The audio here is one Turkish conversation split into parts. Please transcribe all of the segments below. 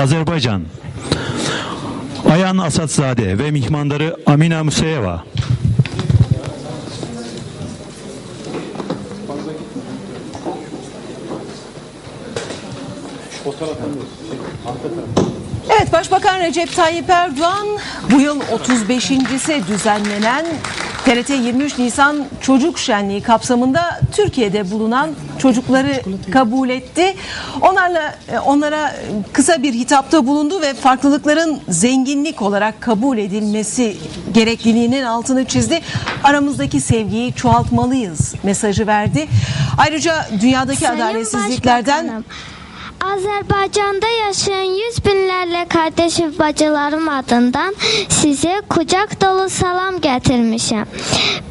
Azerbaycan. Ayan Asatzade ve mihmandarı Amina Museyeva Evet Başbakan Recep Tayyip Erdoğan bu yıl 35.si düzenlenen TRT 23 Nisan Çocuk Şenliği kapsamında Türkiye'de bulunan çocukları kabul etti. Onlarla onlara kısa bir hitapta bulundu ve farklılıkların zenginlik olarak kabul edilmesi gerekliliğinin altını çizdi. Aramızdaki sevgiyi çoğaltmalıyız mesajı verdi. Ayrıca dünyadaki Sayın adaletsizliklerden Başbakanım, Azerbaycan'da yaşayan yüz binlerle kardeşim bacılarım adından size kucak dolu salam getirmişim.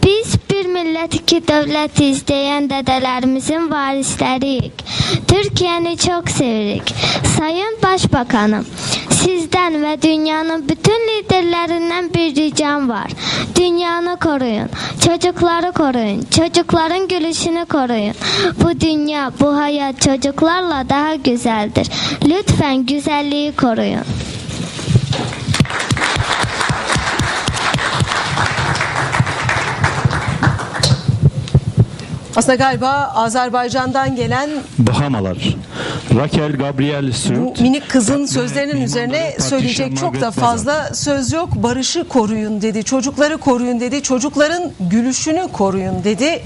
Biz bir millet iki devlet izleyen dedelerimizin varisleriyik. Türkiye'ni çok sevirik. Sayın Başbakanım, sizden ve dünyanın bütün liderlerinden bir ricam var. Dünyanı koruyun, çocukları koruyun, çocukların gülüşünü koruyun. Bu dünya, bu hayat çocuklarla daha güzeldir. Lütfen güzelliği koruyun. Aslında galiba Azerbaycan'dan gelen Bahamalar Raquel Gabriel Bu Sürt minik kızın sözlerinin üzerine söyleyecek çok da fazla söz yok. Barışı koruyun dedi, çocukları koruyun dedi, çocukların gülüşünü koruyun dedi.